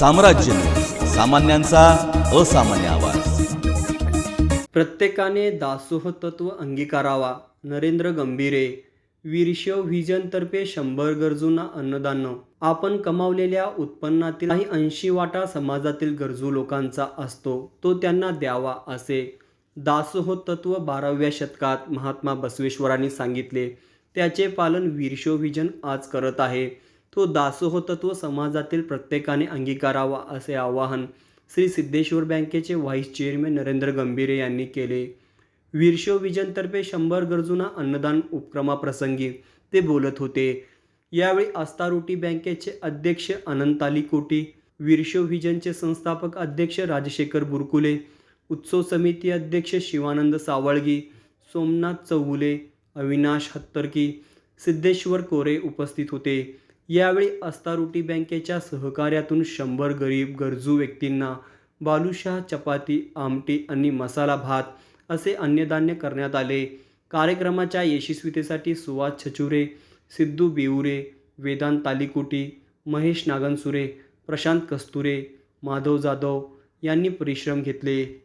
साम्राज्य. सामान्यांचा असामान्य आवाज. प्रत्येकाने दासोह तत्व अंगीकारावा. नरेंद्र गंभीरे. वीरशव व्हिजनतर्फे शंभर गरजूंना अन्नदान. आपण कमावलेल्या उत्पन्नातील काही ऐंशी वाटा समाजातील गरजू लोकांचा असतो. तो त्यांना द्यावा असे. दासोह तत्व बाराव्या शतकात महात्मा बसवेश्वरांनी सांगितले. त्याचे पालन वीरशो व्हिजन आज करत आहे. तो दासोह तत्व समाजातील प्रत्येकाने अंगीकारावा असे आवाहन श्री सिद्धेश्वर बँकेचे व्हाईस चेअरमॅन नरेंद्र गंभीरे यांनी केले. वीरशो विजनतर्फे शंभर गरजूंना अन्नदान उपक्रमाप्रसंगी ते बोलत होते. यावेळी अस्तारोटी बँकेचे अध्यक्ष अनंताली कोटी वीरशो व्हिजनचे संस्थापक अध्यक्ष राजशेखर बुरकुले उत्सव समिती अध्यक्ष शिवानंद सावळगी सोमनाथ चौगुले अविनाश हत्तरकी सिद्धेश्वर कोरे उपस्थित होते. यावेळी अस्तारुटी बँकेच्या सहकार्यातून शंभर गरीब गरजू व्यक्तींना बालुशाह चपाती आमटी आणि मसाला भात असे अन्नधान्य करण्यात आले. कार्यक्रमाच्या यशस्वीतेसाठी सुवास छचुरे सिद्धू बिवरे वेदांत तालिकोटी महेश नागनसुरे प्रशांत कस्तुरे माधव जाधव यांनी परिश्रम घेतले.